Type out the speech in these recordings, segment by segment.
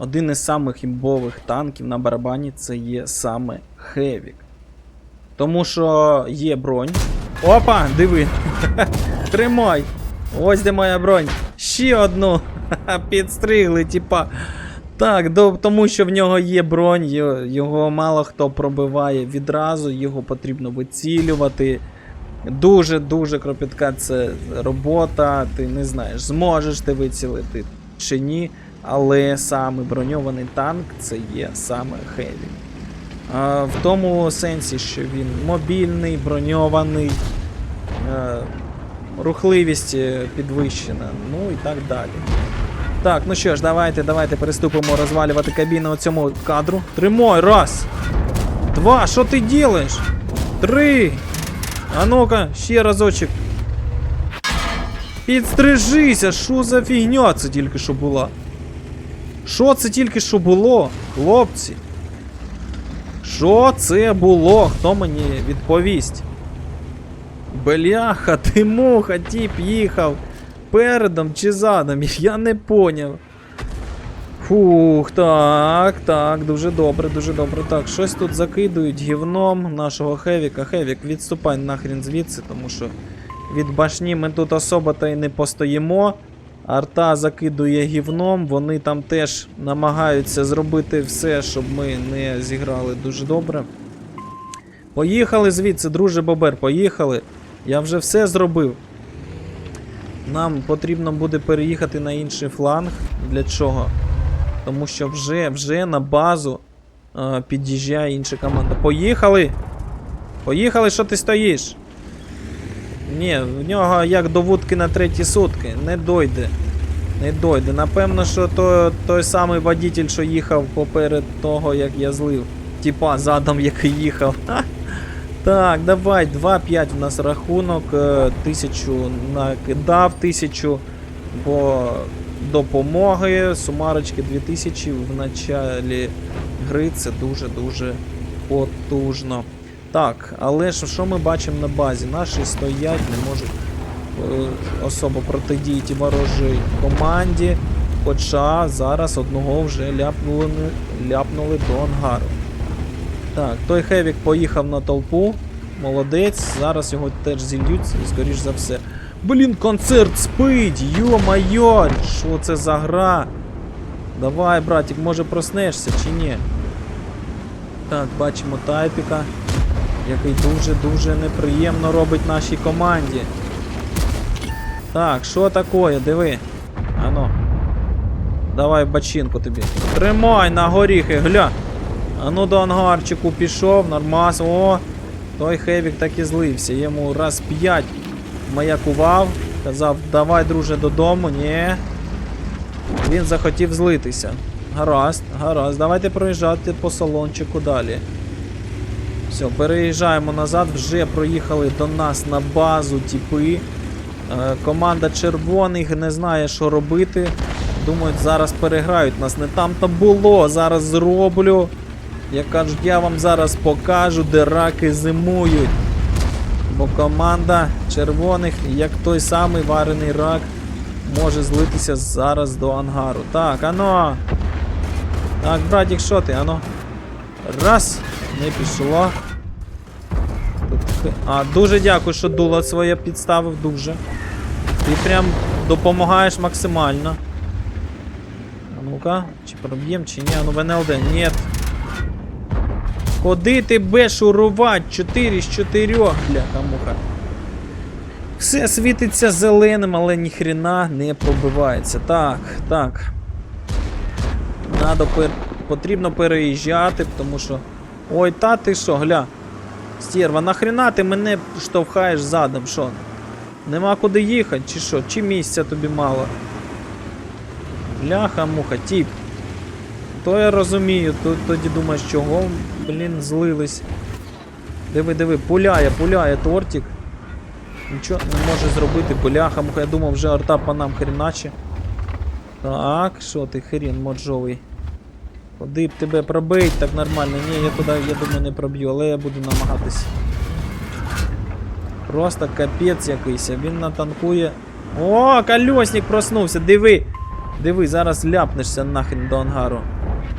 один із самих імбових танків на барабані це є саме Хевік. Тому що є бронь. Опа, диви. Тримай. Ось де моя бронь. Ще одну. Підстригли, типа. Так, до, тому що в нього є бронь, його, мало хто пробиває відразу, його потрібно вицілювати. Дуже-дуже кропітка це робота, ти не знаєш, зможеш ти вицілити чи ні, але саме броньований танк це є саме Хеві. В тому сенсі, що він мобільний, броньований, е, рухливість підвищена, ну і так далі. Так, ну що ж, давайте, давайте переступимо розвалювати кабіну цьому кадру. Тримай, раз. Два, що ти ділиш? Три. А ну-ка, ще разочок. Підстрижися, що за фігня це тільки що була? Що це тільки що було, хлопці? Що це було? Хто мені відповість? Бляха, ти муха, тіп їхав передом чи задом, я не поняв. Фух, так, так, дуже добре, дуже добре. Так, щось тут закидують гівном нашого Хевіка. Хевік, відступай нахрін звідси, тому що від башні ми тут особо та й не постоїмо. Арта закидує гівном, вони там теж намагаються зробити все, щоб ми не зіграли дуже добре. Поїхали звідси, друже Бобер, поїхали. Я вже все зробив. Нам потрібно буде переїхати на інший фланг. Для чого? Тому що вже, вже на базу е, під'їжджає інша команда. Поїхали! Поїхали, що ти стоїш? Ні, в нього як до вудки на треті сутки. Не дойде. Не дойде. Напевно, що то, той самий водитель, що їхав поперед того, як я злив. Типа задом, який їхав. Ха. Так, давай, 2-5 у нас рахунок. е, Тисячу накидав, тисячу по допомоги. Сумарочки 2000 в началі гри це дуже-дуже потужно. Так, але ж що ми бачимо на базі? Наші стоять, не можуть е, особо протидіяти ворожій команді. Хоча зараз одного вже ляпнули, ляпнули до ангару. Так, той Хевік поїхав на толпу. Молодець. Зараз його теж зільють, скоріш за все. Блін, концерт спить! Йо-майо! Що це за гра? Давай, братик, може проснешся чи ні? Так, бачимо тайпіка, який дуже-дуже неприємно робить нашій команді. Так, що таке? Диви. Ано. Давай бачинку тобі. Тримай на горіхи, гля. А ну до ангарчику пішов, нормас. О, той Хевік так і злився. Йому раз п'ять маякував. Казав, давай, друже, додому. Ні. Він захотів злитися. Гаразд, гаразд. Давайте проїжджати по салончику далі. Все, переїжджаємо назад, вже проїхали до нас на базу тіпи. Е, команда червоних не знає, що робити. Думають, зараз переграють нас. Не там то було. Зараз зроблю. Як кажуть, я вам зараз покажу, де раки зимують. Бо команда червоних, як той самий варений рак, може злитися зараз до ангару. Так, ано. Так, братік, що ти? Ано. Раз. Не пішло. А, дуже дякую, що дуло своє підставив, дуже. Ти прям допомагаєш максимально. А ну-ка, чи проб'єм, чи ні? А ну в НЛД. Нет. Куди ти будеш шурувати? 4 з 4, бляха муха. Все світиться зеленим, але ніхрена не пробивається. Так, так. Надо пер... Потрібно переїжджати, тому що. Ой, та ти що, гля. Стерва, нахрена ти мене штовхаєш задом, що? Нема куди їхати, чи що? Чи місця тобі мало? Бляха, муха, тіп. То я розумію, то, тоді думаєш, чого, блін, злились. Диви, диви, пуляє, пуляє тортик. Нічого не може зробити, бляха, муха, я думав, вже арта по нам хріначе. Так, що ти хрін моджовий. Куди б тебе пробить, так нормально. Ні, я туди, я думаю, не проб'ю, але я буду намагатись. Просто капець якийсь, він натанкує. О, колесник проснувся, диви! Диви, зараз ляпнешся нахрен до ангару.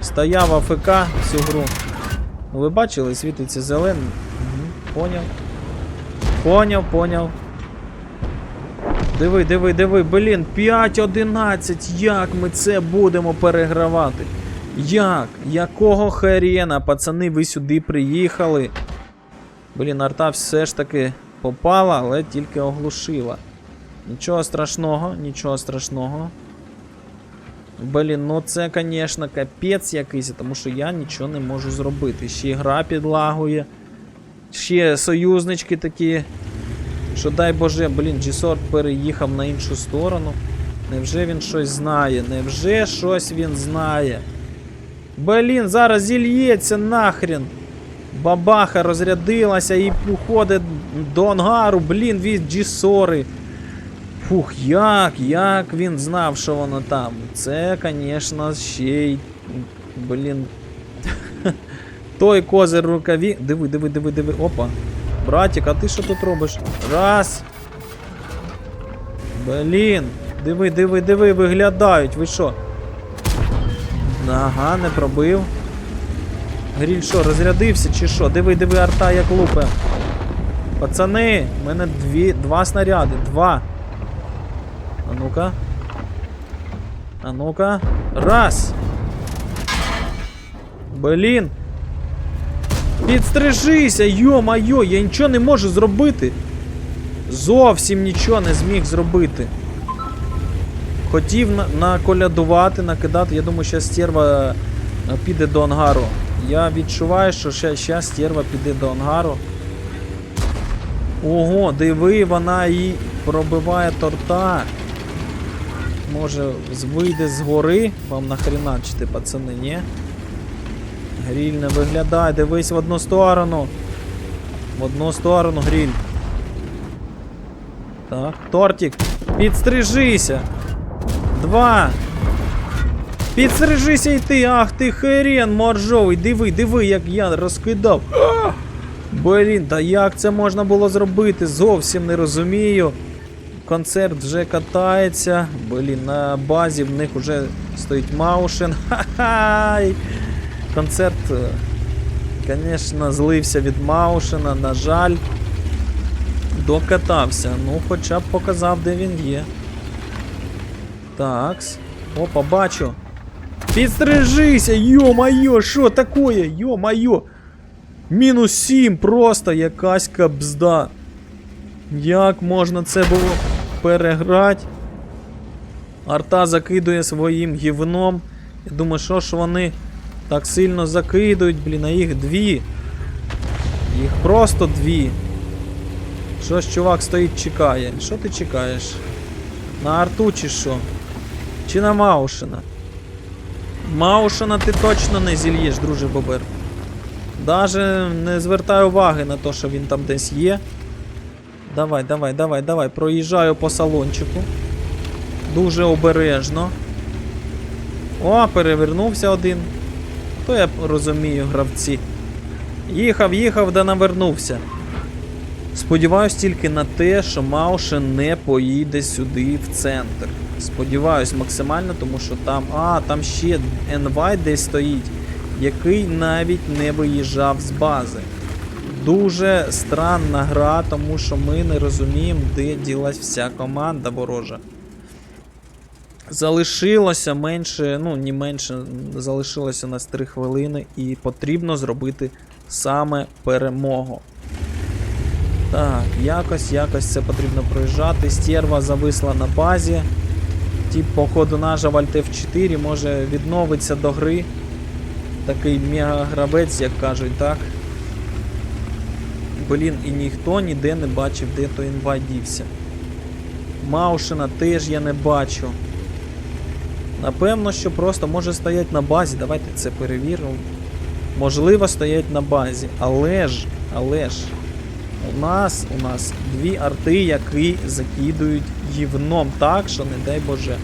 Стояв АФК всю гру. Ну ви бачили, світиться зеленим. Угу, поняв. Поняв, поняв. Диви, диви, диви, блін, 5-11. Як ми це будемо перегравати? Як? Якого хрена, пацани, ви сюди приїхали? Блін, арта все ж таки попала, але тільки оглушила. Нічого страшного, нічого страшного. Блін, ну це, звісно, капець якийсь, тому що я нічого не можу зробити. Ще гра підлагує. Ще союзнички такі. Що дай Боже, блін, G-Sort переїхав на іншу сторону. Невже він щось знає? Невже щось він знає? Блін, зараз зільється нахрен. Бабаха розрядилася і уходить до ангару, блін, від G-Сори. Фух, як, як він знав, що воно там? Це, звісно, ще й. Блін. Той козир рукаві. Диви, диви, диви, диви. Опа. Братик, а ти що тут робиш? Раз. Блін. Диви, диви, диви, виглядають. Ви що? Ага, не пробив. Гріль що, розрядився чи що? Диви, диви, арта як лупе. Пацани, в мене дві, два снаряди. Два. А ну-ка. А ну-ка. Раз. Блін. Підстрижися, йо-майо, я нічого не можу зробити. Зовсім нічого не зміг зробити. Хотів наколядувати, накидати. Я думаю, що стерва е, піде до ангару. Я відчуваю, що ще, ще стерва піде до ангару. Ого, диви, вона і пробиває торта. Може, вийде з гори. Вам нахреначити, пацани, ні? Гріль не виглядає, дивись в одну сторону. В одну сторону гріль. Так, тортик. Підстрижися. Два. Підстрижися і ти, ах ти хрен моржовий. Диви, диви, як я розкидав. Блін, та як це можна було зробити? Зовсім не розумію. Концерт вже катається. Блін, на базі в них вже стоїть Маушен. Ха-хай! Концерт, звісно, злився від Маушена, на жаль. Докатався. Ну, хоча б показав, де він є. Такс. Опа, бачу. Підстрижися, йо-майо, що таке? Йо-майо. Мінус 7, просто якась кабзда. Як можна це було переграти? Арта закидує своїм гівном. Я думаю, що ж вони так сильно закидують, блін, а їх дві. Їх просто дві. Щось чувак стоїть, чекає. Що ти чекаєш? На арту чи що? Чи на Маушена? Маушена ти точно не зільєш, друже Бобер. Даже не звертай уваги на те, що він там десь є. Давай, давай, давай, давай. Проїжджаю по салончику. Дуже обережно. О, перевернувся один. То я розумію, гравці. Їхав, їхав, да навернувся. Сподіваюсь тільки на те, що Мауше не поїде сюди в центр. Сподіваюсь максимально, тому що там. А, там ще NY десь стоїть, який навіть не виїжджав з бази. Дуже странна гра, тому що ми не розуміємо, де ділась вся команда ворожа. Залишилося менше, ну не менше, залишилося нас 3 хвилини, і потрібно зробити саме перемогу. Так, якось, якось це потрібно проїжджати. Стерва зависла на базі. Тіп, походу, наш Вальт F4 може відновитися до гри. Такий мега-гравець, як кажуть, так. Блін, і ніхто ніде не бачив, де той інвайт дівся. Маушена теж я не бачу. Напевно, що просто може стоять на базі. Давайте це перевіримо. Можливо, стоять на базі. Але ж, але ж. У нас у нас дві арти, які закидують гівном так, що не дай Боже.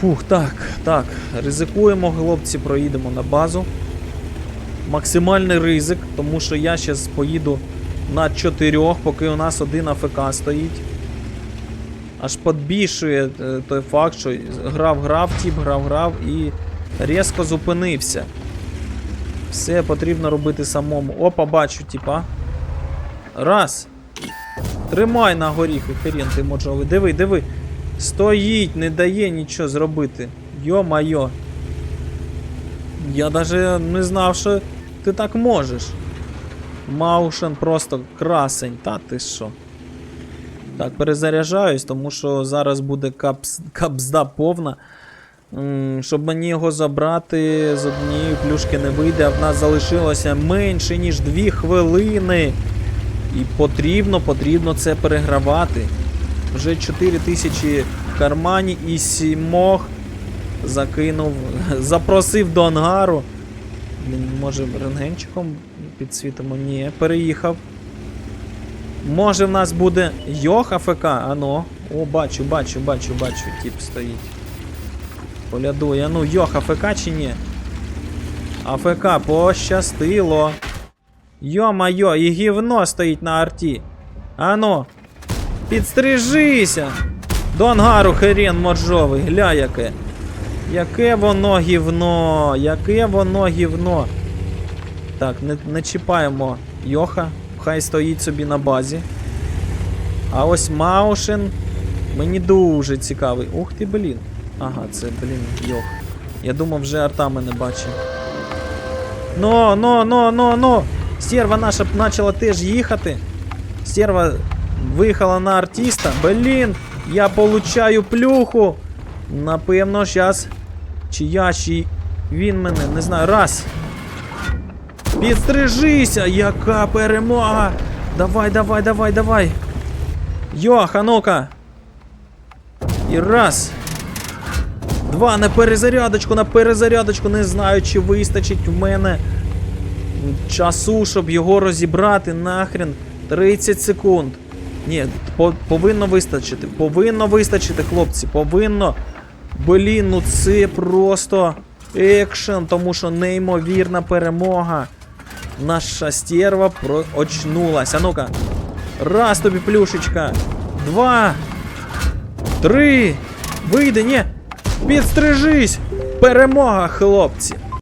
Фух, так, так. Ризикуємо, хлопці, проїдемо на базу. Максимальний ризик, тому що я зараз поїду на чотирьох, поки у нас один АФК стоїть. аж подбільшує е, той факт, що грав, грав, тіп, грав, грав і різко зупинився. Все потрібно робити самому. Опа, бачу, типа. Раз. Тримай на горіхи, хрен ти моджовий. Диви, диви. Стоїть, не дає нічого зробити. Йо-майо. Я даже не знав, що ти так можеш. Маушен просто красень, та ти що. Так, перезаряджаюсь, тому що зараз буде капс, капзда повна. Щоб мені його забрати з однієї плюшки не вийде, а в нас залишилося менше, ніж 2 хвилини. І потрібно, потрібно це перегравати. Вже 4 тисячі в кармані і сімох закинув, запросив до ангару. Блін, Може рентгенчиком підсвітимо? Ні, переїхав. Може в нас буде Йох АФК, ано. О, бачу, бачу, бачу, бачу, тип стоїть. Полядує. Ну, Йох АФК чи ні? АФК пощастило. Йо-майо, і гівно стоїть на арті. Ано. Підстрижися! До ангару херен моржовий, гля яке. Яке воно гівно, яке воно гівно. Так, не, не чіпаємо Йоха, хай стоїть собі на базі. А ось Маушен мені дуже цікавий. Ух ти, блін. Ага, це, блін, Йох. Я думав, вже арта мене бачить. Но, но, но, но, но! Стерва наша почала теж їхати. Стерва виїхала на артиста. Блін, я получаю плюху. Напевно, зараз. Чи я, чи він мене, не знаю. Раз. Підстрижися! Яка перемога! Давай, давай, давай, давай. Йоха, ну-ка. І раз. Два на перезарядочку, на перезарядочку. Не знаю, чи вистачить в мене часу, щоб його розібрати нахрен 30 секунд. Ні, по- повинно вистачити. Повинно вистачити, хлопці. Повинно. Блін, ну це просто екшен, тому що неймовірна перемога. Наша стерва проочнулась. А ну-ка. Раз тобі плюшечка. Два. Три. Вийди, ні. Підстрижись. Перемога, хлопці.